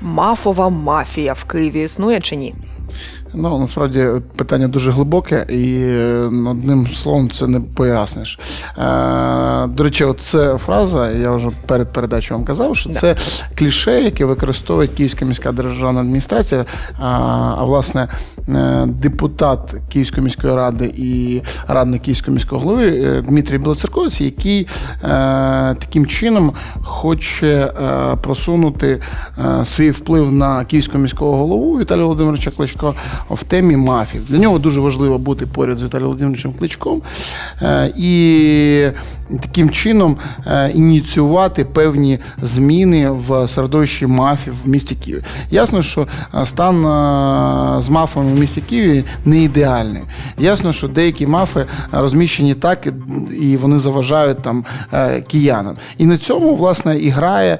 мафова мафія в Києві існує чи ні? Ну насправді питання дуже глибоке, і е, одним словом це не поясниш. Е, до речі, це фраза, я вже перед передачею вам казав, що це кліше, яке використовує Київська міська державна адміністрація. А, власне, е, депутат Київської міської ради і радник Київського міського голови Дмитрій Білоцерковець, який таким чином хоче просунути свій вплив на Київського міського голову Віталія Володимировича Кличко в темі мафів. Для нього дуже важливо бути поряд з Віталієм Володимировичем Кличком е, і таким чином е, ініціювати певні зміни в середовищі мафів в місті Києві. Ясно, що е, стан з мафами в місті Києві не ідеальний. Ясно, що деякі мафи розміщені так, і вони заважають там киянам. І на цьому, власне, і грає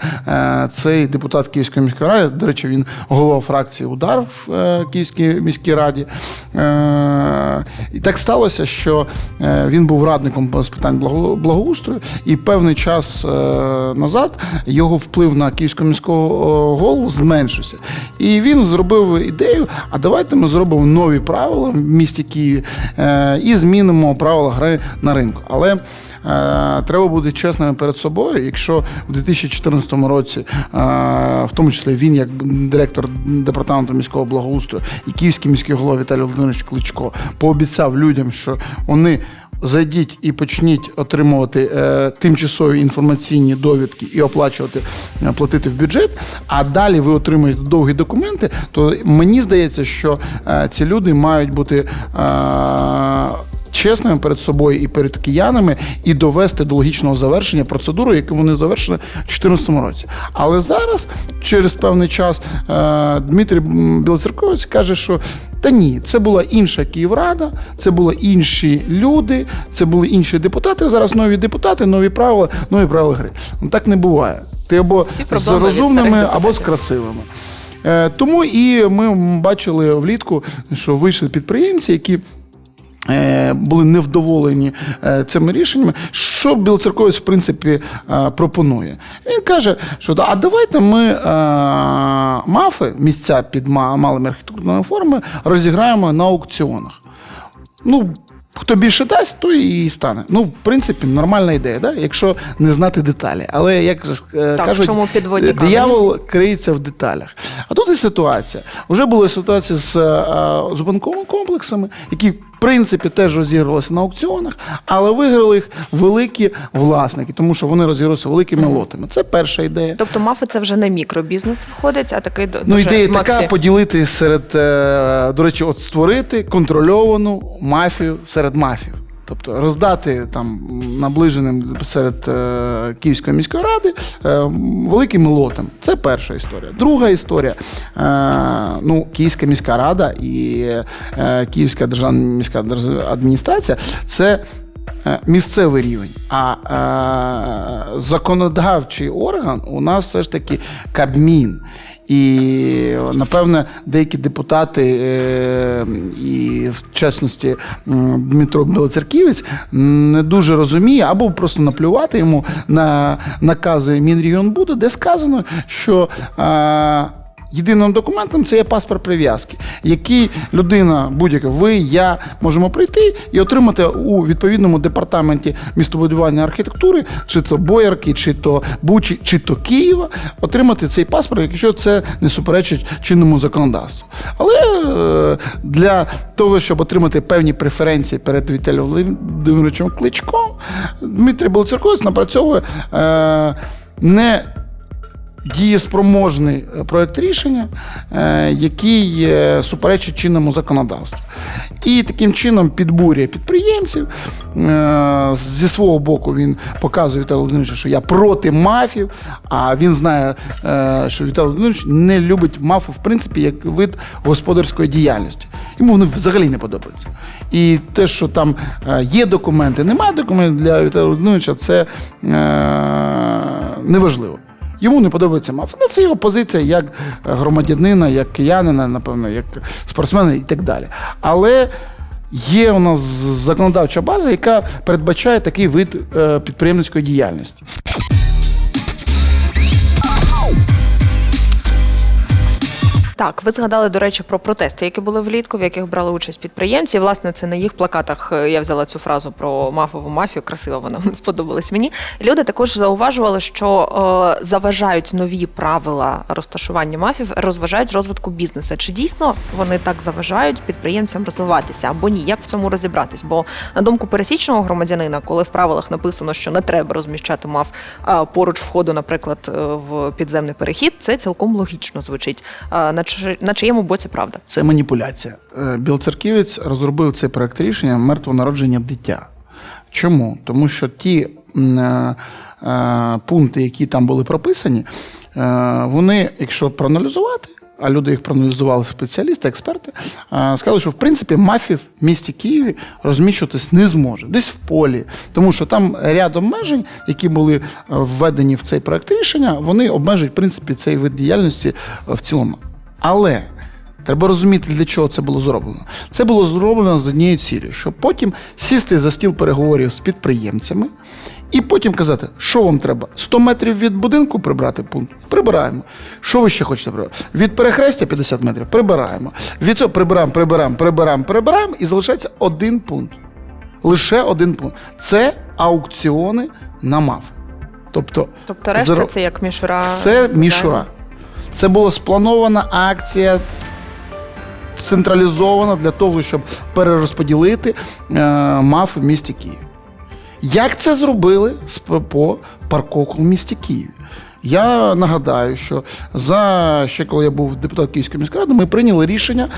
цей депутат Київської міської ради. До речі, він голова фракції Удар в Київській міській раді. Е, І так сталося, що е, він був радником з питань благо- благоустрою, і певний час е, назад його вплив на київського міського голову зменшився. І він зробив ідею: а давайте ми зробимо нові правила в місті Києві і змінимо правила гри на ринку. Але треба бути чесними перед собою. Якщо в 2014 році, е, в тому числі він, як директор департаменту міського благоустрою і київський міський голова Віталій Володимирович Кличко пообіцяв людям, що вони. Зайдіть і почніть отримувати е, тимчасові інформаційні довідки і оплачувати, е, платити в бюджет, а далі ви отримуєте довгі документи, то мені здається, що е, ці люди мають бути. Е, Чесними перед собою і перед киянами, і довести до логічного завершення процедуру, яку вони завершили в 2014 році. Але зараз, через певний час, е, Дмитрій Білоцерковець каже, що та ні, це була інша Київрада, це були інші люди, це були інші депутати. Зараз нові депутати, нові правила, нові правила гри. Ну так не буває. Ти або з розумними, або з красивими. Е, Тому і ми бачили влітку, що вийшли підприємці, які. Е, Були невдоволені е, цими рішеннями. Що Білоцерковець, в принципі, е, пропонує? Він каже, що а давайте ми мафи, місця під малими архітектурними формами, розіграємо на аукціонах. Ну, хто більше дасть, той і стане. Ну, в принципі, нормальна ідея, да? якщо не знати деталі. Але як Так, кажуть, чому диявол криється в деталях. А тут і ситуація. Уже була ситуація з е, зупинковими комплексами, які. Принципі, теж розігрувалися на аукціонах, але виграли їх великі власники, тому що вони розігрувалися великими лотами. Це перша ідея. Тобто мафи це вже не мікробізнес входить, а такий до- Ну, ідея максі. така поділити серед, е, до речі, от створити контрольовану мафію серед мафів. Тобто роздати там наближеним серед е, Київської міської ради е, великим лотом. Це перша історія. Друга історія. Е, ну, Київська міська рада і е, Київська державна міська адміністрація це місцевий рівень. А е, законодавчий орган у нас все ж таки Кабмін. І напевне деякі депутати, е, і в частності м, Дмитро Білоцерківець, не дуже розуміє або просто наплювати йому на накази Мінрегіонбуду, де сказано, що. е, Єдиним документом це є паспорт прив'язки, який людина, будь-яка, ви, я можемо прийти і отримати у відповідному департаменті містобудування архітектури, чи то Боярки, чи то Бучі, чи то Києва, отримати цей паспорт, якщо це не суперечить чинному законодавству. Але е, для того, щоб отримати певні преференції перед Віталієм Володимировичем Кличком, Дмитрій Білоцерковець напрацьовує е, не дієспроможний е, проект рішення, е, який е, суперечить чинному законодавству. І таким чином підбурює підприємців. Зі свого боку він показує Віталію Володимировичу, що я проти мафів, а він знає, що Віталій Володимирович не любить мафу, в принципі, як вид господарської діяльності. Йому вони взагалі не подобаються. І те, що там є документи, немає документів для Віталія Володимировича, це неважливо. Йому не подобається маф. Ну, це його позиція як громадянина, як киянина, напевно, як спортсмена і так далі. Але є у нас законодавча база, яка передбачає такий вид е, підприємницької діяльності. Так, ви згадали, до речі, про протести, які були влітку, в яких брали участь підприємці. Власне, це на їх плакатах е, я взяла цю фразу про мафову мафію. Красиво вона сподобалась мені. Люди також зауважували, що е, заважають нові правила розташування мафів, розважають розвитку бізнесу. Чи дійсно вони так заважають підприємцям розвиватися або ні? Як в цьому розібратись? Бо на думку пересічного громадянина, коли в правилах написано, що не треба розміщати мав а, поруч входу, наприклад, е, в підземний перехід, це цілком логічно звучить. На, чи, на чиєму боці правда? Це маніпуляція. Е, Білоцерківець розробив цей проект рішення мертвонародження дитя. Чому? Тому що ті е, е, пункти, які там були прописані, е, вони, якщо проаналізувати, а люди їх проаналізували спеціалісти, експерти, е, сказали, що в принципі мафів в місті Києві розміщуватись не зможе, десь в полі, тому що там ряд обмежень, які були е, введені в цей проект рішення, вони обмежують в принципі цей вид діяльності е, в цілому. Але Треба розуміти, для чого це було зроблено. Це було зроблено з однією цілею, щоб потім сісти за стіл переговорів з підприємцями і потім казати, що вам треба? 100 метрів від будинку прибрати пункт? Прибираємо. Що ви ще хочете прибрати? Від перехрестя 50 метрів прибираємо. Від цього прибираємо, прибираємо, прибираємо, прибираємо і залишається один пункт. Лише один пункт. Це аукціони на мафи. Тобто, Тобто решта зро- це як мішура. це мішура. Це була спланована акція централізована для того, щоб перерозподілити е, МАФ в місті Києві. Як це зробили по парковку в місті Києві? Я нагадаю, що за ще коли я був депутат Київської міської ради, ми прийняли рішення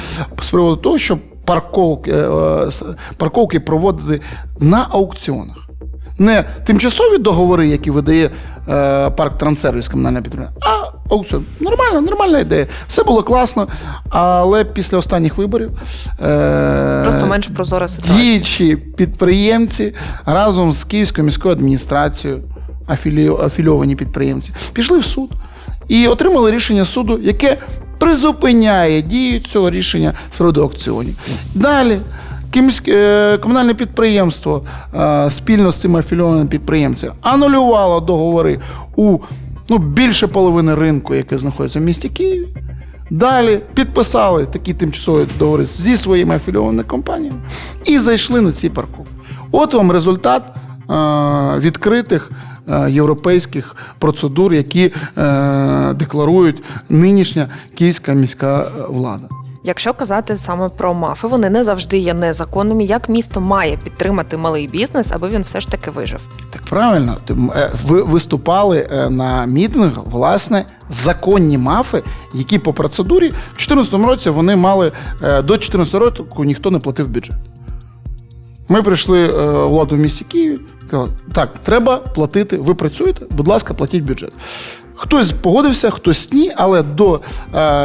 з приводу того, щоб парковки, е, е, парковки проводити на аукціонах. Не тимчасові договори, які видає е, парк Транссервіс комунальне підприємство, а аукціон. Нормально, нормальна ідея. Все було класно, але після останніх виборів е, Просто менш прозора ситуація. діючі підприємці разом з Київською міською адміністрацією, афілі- афільовані підприємці, пішли в суд і отримали рішення суду, яке призупиняє дію цього рішення з приводу аукціонів. Далі. Київське е, комунальне підприємство е, спільно з цими афільованими підприємцями анулювало договори у ну, більше половини ринку, яке знаходиться в місті Києві. Далі підписали такі тимчасові договори зі своїми афілійованими компаніями і зайшли на ці парковки. От вам результат е, відкритих е, європейських процедур, які е, декларують нинішня київська міська влада. Якщо казати саме про мафи, вони не завжди є незаконними. Як місто має підтримати малий бізнес, аби він все ж таки вижив? Так правильно, е, ви виступали е, на мітингах, власне, законні мафи, які по процедурі в 2014 році вони мали е, до 2014 року ніхто не платив бюджет. Ми прийшли владу в місті Києві, сказали, так, треба платити, ви працюєте, будь ласка, платіть бюджет. Хтось погодився, хтось ні, але до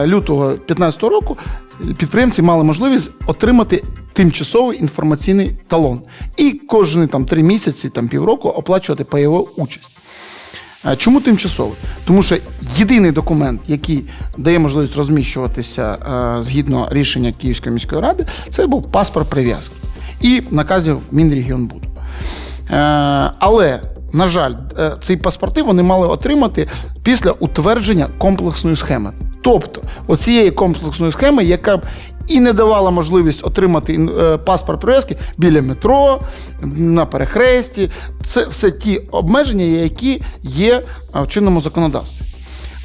лютого 2015 року підприємці мали можливість отримати тимчасовий інформаційний талон. І кожні там три місяці, там півроку оплачувати пайову участь. Чому тимчасовий? Тому що єдиний документ, який дає можливість розміщуватися е, згідно рішення Київської міської ради, це був паспорт прив'язки і наказів Мінрегіонбуду. Е, але, на жаль, е, ці паспорти вони мали отримати після утвердження комплексної схеми. Тобто, оцієї комплексної схеми, яка б і не давала можливість отримати е, паспорт прив'язки біля метро, на перехресті. Це все ті обмеження, які є в чинному законодавстві.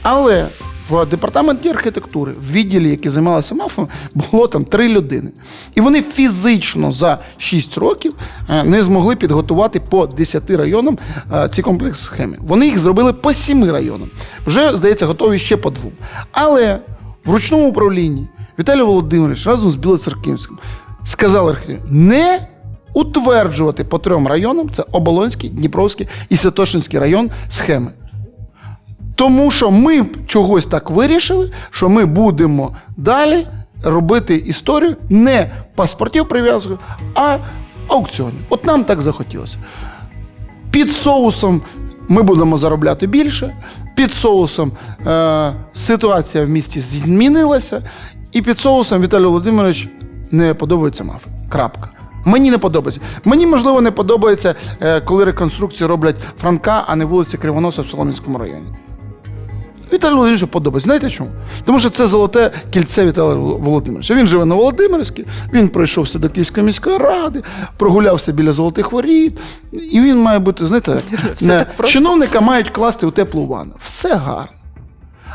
Але в департаменті архітектури, в відділі, який займалися мафами, було там три людини. І вони фізично за 6 років е, не змогли підготувати по 10 районам е, ці комплекс схеми. Вони їх зробили по 7 районам. Вже, здається, готові ще по двом. Але в ручному управлінні Віталій Володимирович разом з Білоцерківським сказали архітектору, не утверджувати по трьом районам: це Оболонський, Дніпровський і Святошинський район схеми. Тому що ми чогось так вирішили, що ми будемо далі робити історію не паспортів прив'язки, а аукціонів. От нам так захотілося. Під соусом ми будемо заробляти більше. Під соусом е, ситуація в місті змінилася, і під соусом Віталій Володимирович не подобається мафи. Крапка. Мені не подобається. Мені, можливо, не подобається, е, коли реконструкцію роблять Франка, а не вулиці Кривоноса в Солом'янському районі. Віталій Володимировичу подобається. Знаєте чому? Тому що це золоте кільце Віталія Володимировича. Він живе на Володимирській, він пройшовся до Київської міської ради, прогулявся біля золотих воріт. І він має бути, знаєте, не, чиновника мають класти у теплу ванну. Все гарно.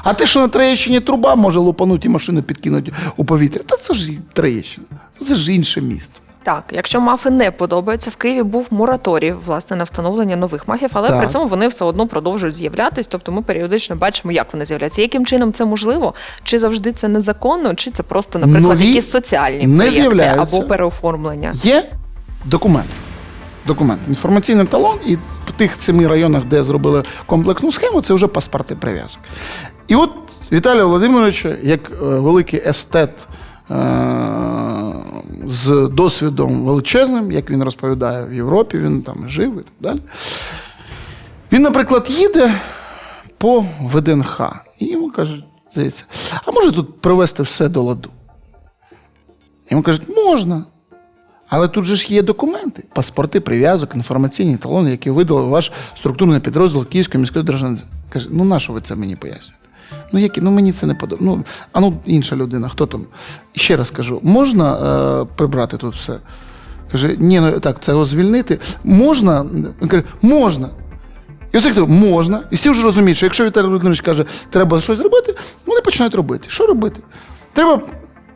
А те, що на Троєщині труба може лупанути і машину підкинути у повітря, та це ж Троєщина. Це ж інше місто. Так, якщо мафи не подобаються, в Києві був мораторій власне на встановлення нових мафів, але Так. при цьому вони все одно продовжують з'являтись. Тобто ми періодично бачимо, як вони з'являються. Яким чином це можливо? Чи завжди це незаконно, чи це просто, наприклад, Нові якісь соціальні не проєкти або переоформлення? Є документ. Документ. Інформаційний талон, і в тих семи районах, де зробили комплексну схему, це вже паспорти прив'язок. І от Віталій Володимирович, як е, великий естет з досвідом величезним, як він розповідає в Європі, він там жив і так далі. Він, наприклад, їде по ВДНХ і йому кажуть, здається, а може тут привести все до ладу? Йому кажуть, можна. Але тут же ж є документи, паспорти, прив'язок, інформаційні талони, які видали ваш структурний підрозділ Київської міської держави. Каже, ну на що ви це мені пояснюєте? Ну, які, ну мені це не подобається. Ну, а ну інша людина, хто там? Ще раз кажу, можна е, прибрати тут все? Каже, ні, ну так, це його звільнити. Можна? Він каже, можна. І оце хто можна. І всі вже розуміють, що якщо Віталій Володимирович каже, треба щось робити, вони починають робити. Що робити? Треба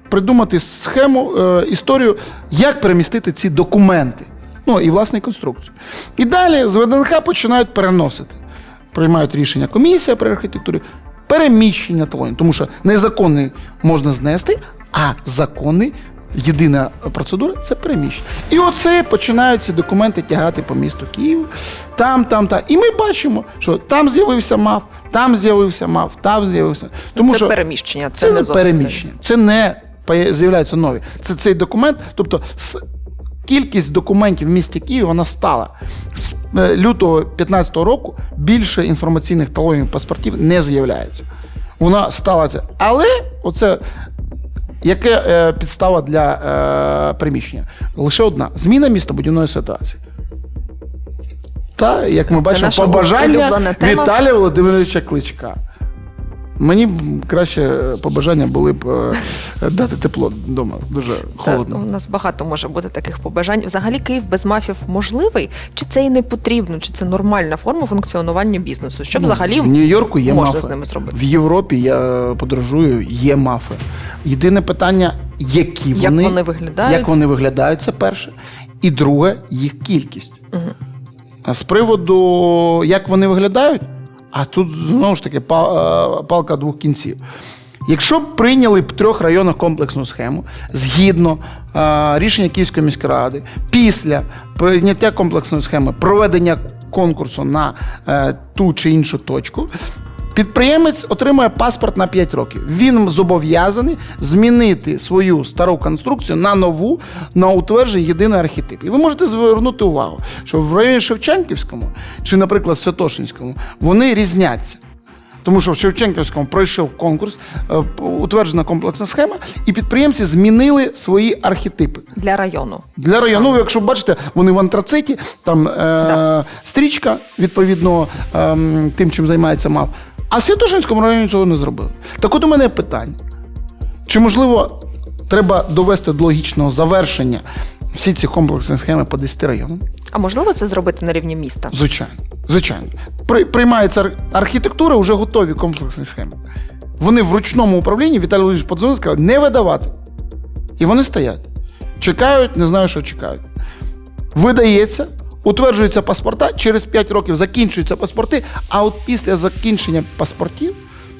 придумати схему, е, історію, як перемістити ці документи. Ну і власне конструкцію. І далі з ВДНХ починають переносити. Приймають рішення комісія при архітектурі, переміщення талонів. Тому що незаконний можна знести, а законний. Єдина процедура це переміщення. І оце починають ці документи тягати по місту Києву, там, там, там. І ми бачимо, що там з'явився МАФ, там з'явився МАФ, там з'явився. Тому це що переміщення, це, це не зовсім переміщення, це не з'являються нові. Це цей документ, тобто кількість документів в місті Києві вона стала. З е, лютого 2015 року більше інформаційних талонів паспортів не з'являється. Вона стала це. Але оце. Яке е, підстава для е, приміщення? Лише одна зміна містобудівної ситуації. Та, як ми Це бачимо, побажання. Віталія Володимировича Кличка. Мені б краще е, побажання були б е, дати тепло вдома. Дуже холодно. Та, у нас багато може бути таких побажань. Взагалі, Київ без мафів можливий? Чи це і не потрібно? Чи це нормальна форма функціонування бізнесу? Що взагалі Ну, в Нью-Йорку є можна мафи. з ними зробити? В Європі я подорожую, є мафи. Єдине питання, які Як вони, вони виглядають? Як вони виглядають, це перше. І друге, їх кількість. А з приводу, як вони виглядають, а тут знову ж таки е, палка двох кінців. Якщо б прийняли в трьох районах комплексну схему згідно е, рішення Київської міської ради, після прийняття комплексної схеми, проведення конкурсу на е, ту чи іншу точку, підприємець отримує паспорт на 5 років. Він зобов'язаний змінити свою стару конструкцію на нову, на утверджений єдиний архетип. І ви можете звернути увагу, що в районі Шевченківському чи, наприклад, Святошинському вони різняться. Тому що в Шевченківському пройшов конкурс, е, утверджена комплексна схема, і підприємці змінили свої архетипи. Для району. Для району, якщо бачите, вони в антрациті, там е, Да. стрічка, відповідно ем, тим, чим займається МАВ. А в Святошинському районі цього не зробили. Так от у мене питання. Чи можливо треба довести до логічного завершення всі ці комплексні схеми по 10 районам? А можливо це зробити на рівні міста? Звичайно. Звичайно. При, приймається архітектура, вже готові комплексні схеми. Вони в ручному управлінні, Віталій Володимирович подзвонив, сказав, не видавати. І вони стоять. Чекають, не знаю, що чекають. Видається, утверджуються паспорта, через 5 років закінчуються паспорти, а от після закінчення паспортів,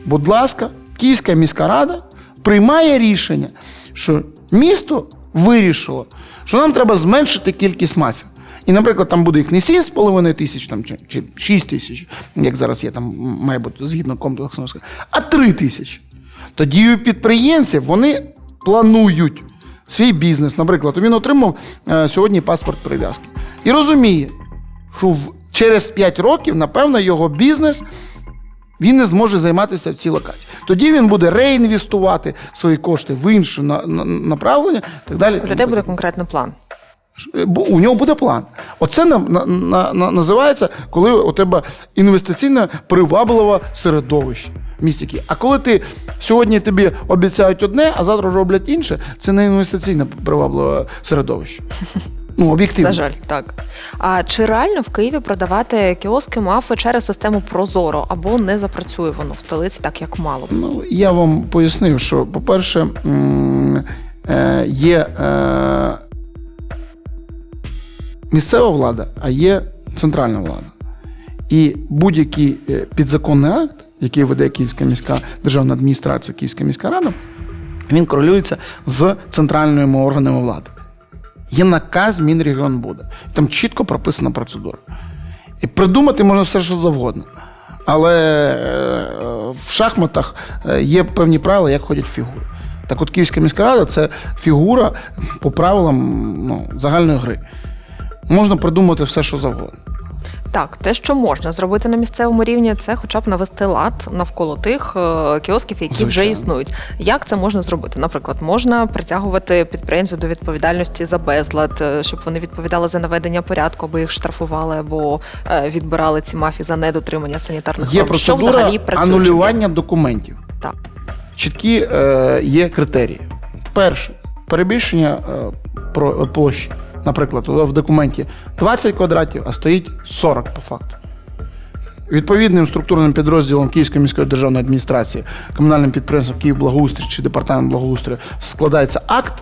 будь ласка, Київська міська рада приймає рішення, що місто вирішило, що нам треба зменшити кількість мафій. І, наприклад, там буде їх не 7,5 тисяч там, чи, чи 6 тисяч, як зараз є, там має бути згідно комплексного, а 3 тисячі. Тоді у підприємців вони планують свій бізнес. Наприклад, він отримав е, сьогодні паспорт прив'язки. І розуміє, що в, через 5 років, напевно, його бізнес він не зможе займатися в цій локації. Тоді він буде реінвестувати свої кошти в інше на, на- направлення так далі. У людей буде конкретний план. У нього буде план. Оце на, на, на, на- називається, коли у тебе інвестиційне привабливе середовище. місті Київ. А коли ти сьогодні тобі обіцяють одне, а завтра роблять інше, це не інвестиційне привабливе середовище. Ну, об'єктивно. На жаль, так. А чи реально в Києві продавати кіоски мафи через систему Прозоро або не запрацює воно в столиці так, як мало? Ну, я вам пояснив, що, по-перше, е, є е, місцева влада, а є центральна влада. І будь-який е, підзаконний акт, який веде Київська міська державна адміністрація, Київська міська рада, він корелюється з центральними органами влади. Є наказ Мінрегіонбуду. Там чітко прописана процедура. І придумати можна все, що завгодно. Але е, в шахматах е, є певні правила, як ходять фігури. Так от Київська міська рада це фігура по правилам ну, загальної гри. Можна придумати все, що завгодно. Так, те, що можна зробити на місцевому рівні, це хоча б навести лад навколо тих е, кіосків, які вже Звичайно. існують. Як це можна зробити? Наприклад, можна притягувати підприємців до відповідальності за безлад, е, щоб вони відповідали за наведення порядку, або їх штрафували, або е, відбирали ці мафії за недотримання санітарних Є норм. Що процедура взагалі працює? чи ні? анулювання документів. Так. Чіткі е, є критерії. Перше, перебільшення е, про, площі. Наприклад, в документі 20 квадратів, а стоїть 40 по факту. Відповідним структурним підрозділом Київської міської державної адміністрації, комунальним підприємством Київблагоустрій чи департамент благоустрою складається акт,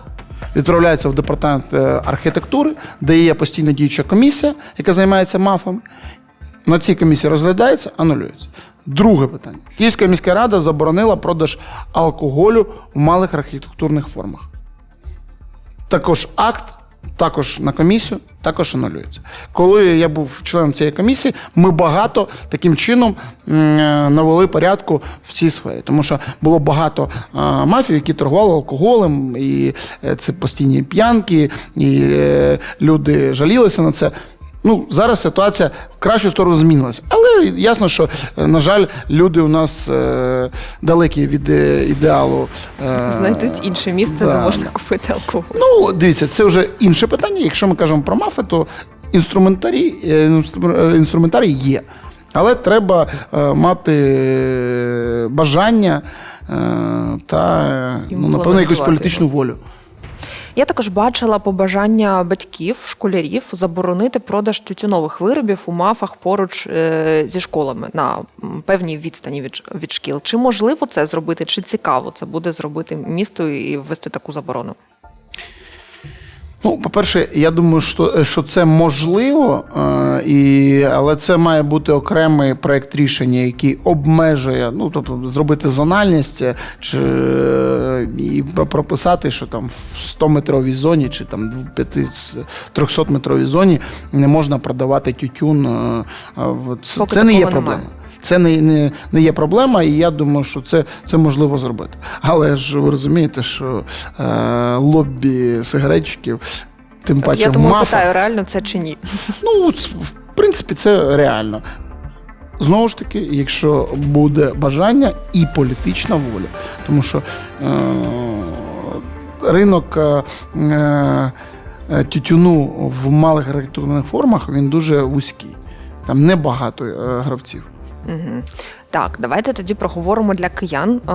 відправляється в департамент е, архітектури, де є постійно діюча комісія, яка займається мафами. На цій комісії розглядається, анулюється. Друге питання. Київська міська рада заборонила продаж алкоголю в малих архітектурних формах. Також акт, також на комісію, також анулюється. Коли я був членом цієї комісії, ми багато таким чином е, навели порядку в цій сфері. Тому що було багато е, мафій, які торгували алкоголем, і е, це постійні п'янки, і люди жалілися на це. Ну, зараз ситуація в кращу сторону змінилася. Але ясно, що, е, на жаль, люди у нас е, далекі від е, ідеалу. е, Знайдуть інше місце, де да. можна купити алкоголь. Ну, дивіться, це вже інше питання. Якщо ми кажемо про мафи, то інструментарій, е, інстру- інструментарій є. Але треба е, мати бажання е, та, ну, напевно, якусь політичну волю. Я також бачила побажання батьків, школярів заборонити продаж тютюнових виробів у мафах поруч е, зі школами на певній відстані від, від шкіл. Чи можливо це зробити, чи цікаво це буде зробити місто і ввести таку заборону? Ну, по-перше, я думаю, що, що це можливо, е, і, але це має бути окремий проект рішення, який обмежує, ну тобто зробити зональність е, чи е, і прописати, що там в 100-метровій зоні чи там в 300-метровій зоні не можна продавати тютюн. е, е, в- Це, Поки це не є проблема. немає. Це не, не, не є проблема, і я думаю, що це, це можливо зробити. Але ж ви розумієте, що е, лобі сигаретчиків, тим паче Я тому мафа, питаю, реально це чи ні? ну, в принципі, це реально. Знову ж таки, якщо буде бажання і політична воля, тому що е, ринок е, е, тютюну в малих архітектурних формах він дуже вузький. Там небагато е, гравців. Мгм. Так, давайте тоді проговоримо для киян, е,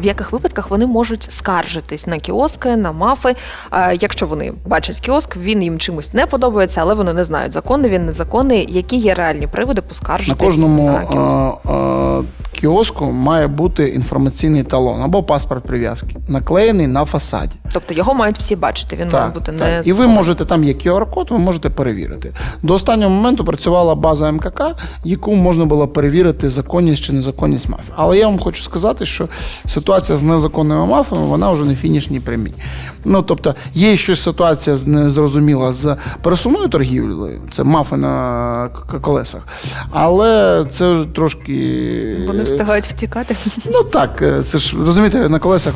в яких випадках вони можуть скаржитись на кіоски, на мафи. Е, Якщо вони бачать кіоск, він їм чимось не подобається, але вони не знають законний, він незаконний. Які є реальні приводи На поскаржитись кожному на кіоск? Кіоску має бути інформаційний талон або паспорт прив'язки, наклеєний на фасаді. Тобто його мають всі бачити. Він має бути не І ви можете, там є QR-код, ви можете перевірити. До останнього моменту працювала база МКК, яку можна було перевірити законність чи незаконність мафії. Але я вам хочу сказати, що ситуація з незаконними мафіями, вона вже не фінішній прямій. Ну, тобто, є ще ситуація незрозуміла з пересувною торгівлею, це мафи на колесах. Але це трошки. Вони встигають втікати. Ну так, е, це ж розумієте, на колесах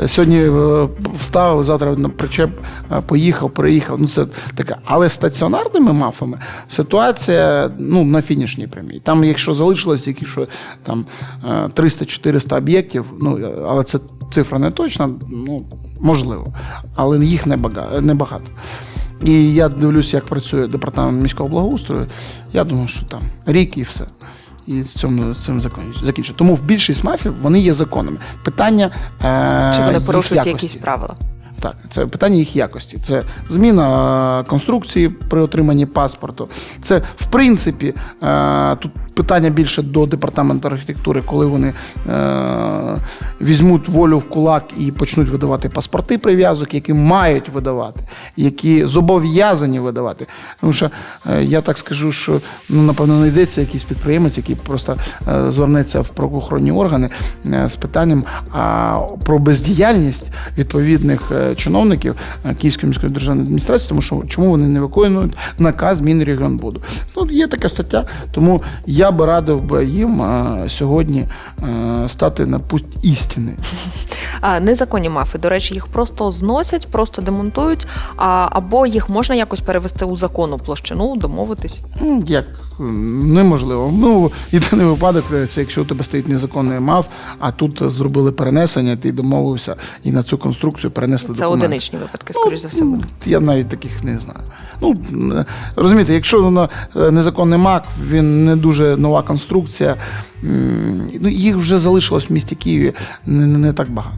е, сьогодні е, встав, завтра на причеп е, поїхав, приїхав. Ну це таке. Але стаціонарними мафами ситуація ну, на фінішній прямій. Там, якщо залишилось тільки що там е, 300-400 об'єктів, ну е, але це цифра не точна, ну можливо, але їх небагато. І я дивлюся, як працює департамент міського благоустрою. Я думаю, що там рік і все. І з цим, цим закінчити. Тому в більшість мафів вони є законами. Питання е, Чи вони порушують якості. якісь правила? Так, це питання їх якості. Це зміна е, конструкції при отриманні паспорту. Це, в принципі, е, тут питання більше до департаменту архітектури, коли вони е, візьмуть волю в кулак і почнуть видавати паспорти прив'язок, які мають видавати, які зобов'язані видавати. Тому що е, я так скажу, що ну, напевно знайдеться якийсь підприємець, який просто е, звернеться в правоохоронні органи е, з питанням а, про бездіяльність відповідних е, чиновників е, Київської міської державної адміністрації, тому що чому вони не виконують наказ Мінрегіонбуду. Ну, є така стаття, тому я би радив би їм е, сьогодні е, стати на путь істини. А, незаконні мафи, до речі, їх просто зносять, просто демонтують, а, або їх можна якось перевести у законну площину, домовитись. Як неможливо. Ну, єдиний випадок це якщо у тебе стоїть незаконний мав, а тут зробили перенесення, ти домовився і на цю конструкцію перенесли Це документи. одиничні випадки, скоріш за все. Ну. Я навіть таких не знаю. Ну, м, розумієте, якщо е, незаконний мак, він не дуже нова конструкція, ну, їх вже залишилось в місті Києві не, не так багато.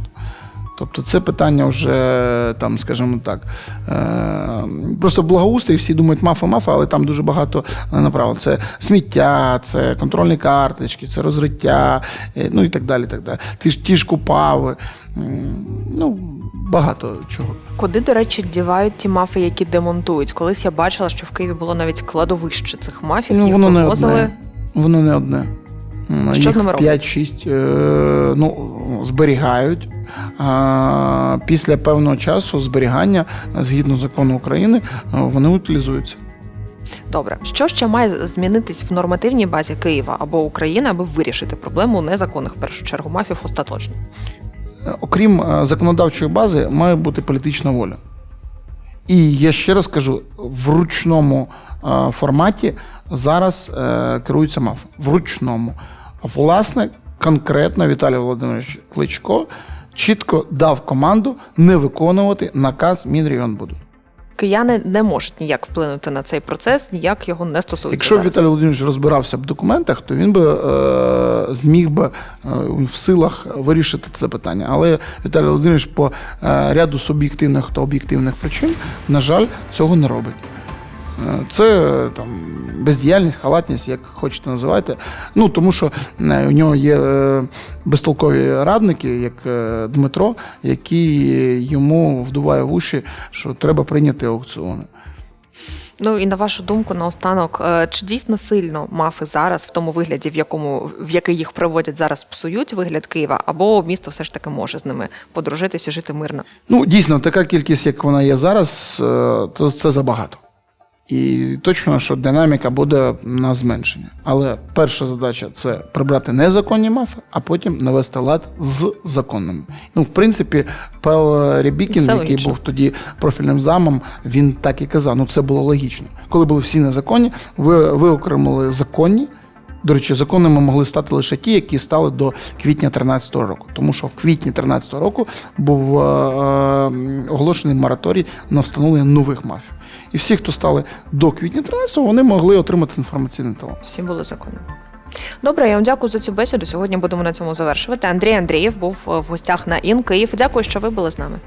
Тобто це питання вже, там, скажімо так, е, просто благоустрій, всі думають мафа, мафа, але там дуже багато направлено. Це сміття, це контрольні карточки, це розриття, е, ну і так далі. Так далі. Ті ж ті ж купави, ну, багато чого. Куди, до речі, дівають ті мафи, які демонтують? Колись я бачила, що в Києві було навіть кладовище цих мафів, Ну, їх воно не одне. Воно не одне. Що з ними роблять? 5-6 е, ну, зберігають. А після певного часу зберігання, згідно закону України, вони утилізуються. Добре, що ще має змінитись в нормативній базі Києва або України, аби вирішити проблему незаконних в першу чергу мафів остаточно? Окрім е, законодавчої бази, має бути політична воля. І я ще раз кажу: в ручному форматі зараз е, керується МАФ. В ручному. Власне, конкретно Віталій Володимирович Кличко чітко дав команду не виконувати наказ Мінрегіонбуду. Кияни не можуть ніяк вплинути на цей процес, ніяк його не стосується. Якщо зараз. Віталій Володимирович розбирався б в документах, то він би е, зміг би е, в силах вирішити це питання. Але Віталій Володимирович по е, ряду суб'єктивних та об'єктивних причин, на жаль, цього не робить. Це там бездіяльність, халатність, як хочете називайте. Ну тому що е, у нього є е, безтолкові радники, як е, Дмитро, які йому вдуває в уші, що треба прийняти аукціони. Ну і на вашу думку, наостанок, чи дійсно сильно мафи зараз в тому вигляді, в якому в який їх проводять зараз, псують вигляд Києва, або місто все ж таки може з ними подружитися, жити мирно? Ну, дійсно, така кількість, як вона є зараз, то це забагато. І точно, що динаміка буде на зменшення. Але перша задача це прибрати незаконні мафи, а потім навести лад з законними. Ну, в принципі, Павел Рябікін, Все який логічно. був тоді профільним замом, він так і казав. Ну, це було логічно. Коли були всі незаконні, ви виокремили законні. До речі, законними могли стати лише ті, які стали до квітня 2013 року. Тому що в квітні 2013 року був е, е, оголошений мораторій на встановлення нових мафій. І всі, хто стали до квітня 13, вони могли отримати інформаційний талон. Всі були законні. Добре, я вам дякую за цю бесіду. Сьогодні будемо на цьому завершувати. Андрій Андрієв був е, в гостях на Ін Київ. Дякую, що ви були з нами.